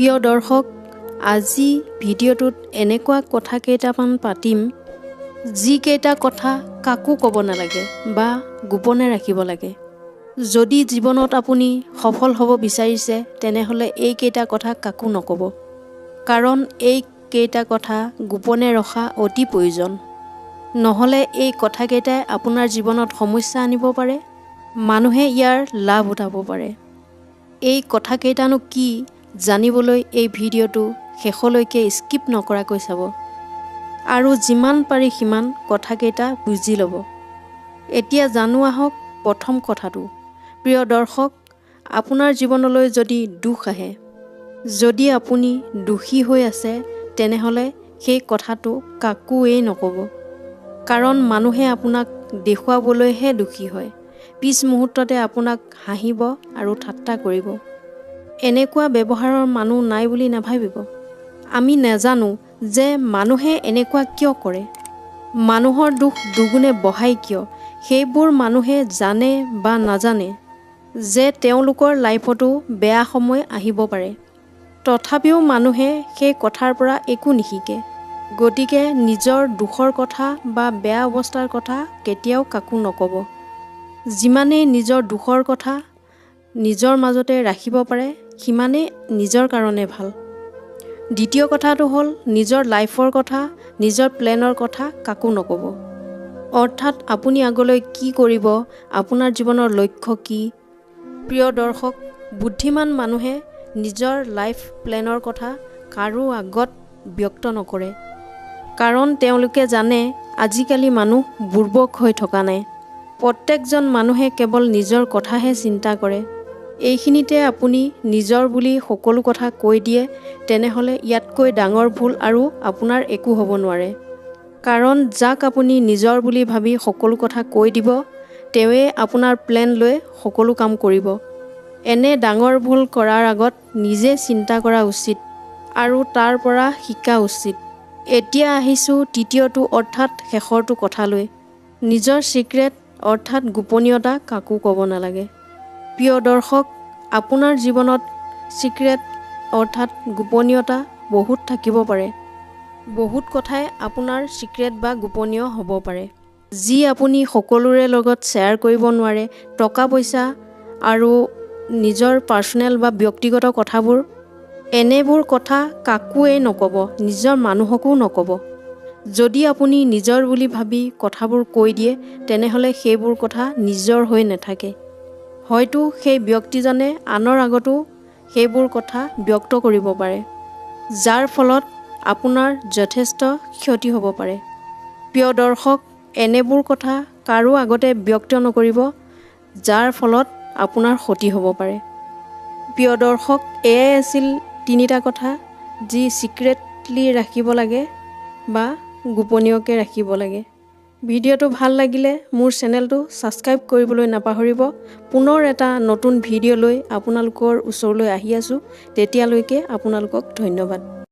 প্ৰিয় দৰ্শক আজি ভিডিঅ'টোত এনেকুৱা কথা কেইটামান পাতিম যিকেইটা কথা কাকো ক'ব নালাগে বা গোপনে ৰাখিব লাগে। যদি জীৱনত আপুনি সফল হ'ব বিচাৰিছে তেনেহ'লে এইকেইটা কথা কাকো নক'ব। কাৰণ এইকেইটা কথা গোপনে ৰখা অতি প্ৰয়োজন। নহ'লে এই কথাকেইটাই আপোনাৰ জীৱনত সমস্যা আনিব পাৰে মানুহে ইয়াৰ লাভ উঠাব পাৰে। এই কথাকেইটানো কি জানিবলৈ এই ভিডিঅ'টো শেষলৈকে স্কিপ নকৰাকৈ চাব। আৰু যিমান পাৰি সিমান কথাকেইটা বুজি ল'ব। এতিয়া জানো আহক প্ৰথম কথাটো। প্ৰিয় দৰ্শক আপোনাৰ জীৱনলৈ যদি দুখ আহে যদি আপুনি দোষী হৈ আছে তেনেহ'লে সেই কথাটো কাকোৱেই নক'ব। কাৰণ মানুহে আপোনাক দেখুৱাবলৈহে দোষী হয়। পিছ মুহূৰ্ততে আপোনাক হাঁহিব আৰু ঠাট্টা কৰিব। এনেকুৱা ব্যৱহাৰৰ মানুহ নাই বুলি নাভাবিব। আমি নাজানো যে মানুহে এনেকুৱা কিয় কৰে। মানুহৰ দুখ দুগুণে বঢ়াই কিয় সেইবোৰ মানুহে জানে বা নাজানে যে তেওঁলোকৰ লাইফতো বেয়া সময় আহিব পাৰে। তথাপিও মানুহে সেই কথাৰ পৰা একো নিশিকে। গতিকে নিজৰ দুখৰ কথা বা বেয়া অৱস্থাৰ কথা কেতিয়াও কাকো নক'ব। যিমানেই নিজৰ দুখৰ কথা নিজৰ মাজতে ৰাখিব পাৰে সিমানেই নিজৰ কাৰণে ভাল। দ্বিতীয় কথাটো হ'ল নিজৰ লাইফৰ কথা নিজৰ প্লেনৰ কথা কাকো নক'ব। অৰ্থাৎ আপুনি আগলৈ কি কৰিব আপোনাৰ জীৱনৰ লক্ষ্য কি? প্ৰিয় দৰ্শক বুদ্ধিমান মানুহে নিজৰ লাইফ প্লেনৰ কথা কাৰো আগত ব্যক্ত নকৰে। কাৰণ তেওঁলোকে জানে আজিকালি মানুহ বুৰ্বক হৈ থকা নাই। প্ৰত্যেকজন মানুহে কেৱল নিজৰ কথাহে চিন্তা কৰে। এইখিনিতে আপুনি নিজৰ বুলি সকলো কথা কৈ দিয়ে তেনেহ'লে ইয়াতকৈ ডাঙৰ ভুল আৰু আপোনাৰ একো হ'ব নোৱাৰে। কাৰণ যাক আপুনি নিজৰ বুলি ভাবি সকলো কথা কৈ দিব তেওঁৱে আপোনাৰ প্লেন লৈ সকলো কাম কৰিব। এনে ডাঙৰ ভুল কৰাৰ আগত নিজে চিন্তা কৰা উচিত আৰু তাৰ পৰা শিকা উচিত। এতিয়া আহিছোঁ তৃতীয়টো অৰ্থাৎ শেষৰটো কথালৈ। নিজৰ ছিক্ৰেট অৰ্থাৎ গোপনীয়তা কাকো ক'ব নালাগে। প্ৰিয় দৰ্শক আপোনাৰ জীৱনত ছিক্ৰেট অৰ্থাৎ গোপনীয়তা বহুত থাকিব পাৰে। বহুত কথাই আপোনাৰ ছিক্ৰেট বা গোপনীয় হ'ব পাৰে। যি আপুনি সকলোৰে লগত শ্বেয়াৰ কৰিব নোৱাৰে টকা পইচা আৰু নিজৰ পাৰ্চনেল বা ব্যক্তিগত কথাবোৰ এনেবোৰ কথা কাকোৱেই নক'ব নিজৰ মানুহকো নক'ব। যদি আপুনি নিজৰ বুলি ভাবি কথাবোৰ কৈ দিয়ে তেনেহ'লে সেইবোৰ কথা নিজৰ হৈ নাথাকে। হয়তো সেই ব্যক্তিজনে আনৰ আগতো সেইবোৰ কথা ব্যক্ত কৰিব পাৰে যাৰ ফলত আপোনাৰ যথেষ্ট ক্ষতি হ'ব পাৰে। প্ৰিয় দৰ্শক এনেবোৰ কথা কাৰো আগতে ব্যক্ত নকৰিব যাৰ ফলত আপোনাৰ ক্ষতি হ'ব পাৰে। প্ৰিয় দৰ্শক এয়াই আছিল তিনিটা কথা যি ছিক্ৰেটলি ৰাখিব লাগে বা গোপনীয়কৈ ৰাখিব লাগে। ভিডিঅ'টো ভাল লাগিলে মোৰ চেনেলটো ছাবস্ক্ৰাইব কৰিবলৈ নাপাহৰিব। পুনৰ এটা নতুন ভিডিঅ' লৈ আপোনালোকৰ ওচৰলৈ আহি আছোঁ। তেতিয়ালৈকে আপোনালোকক ধন্যবাদ।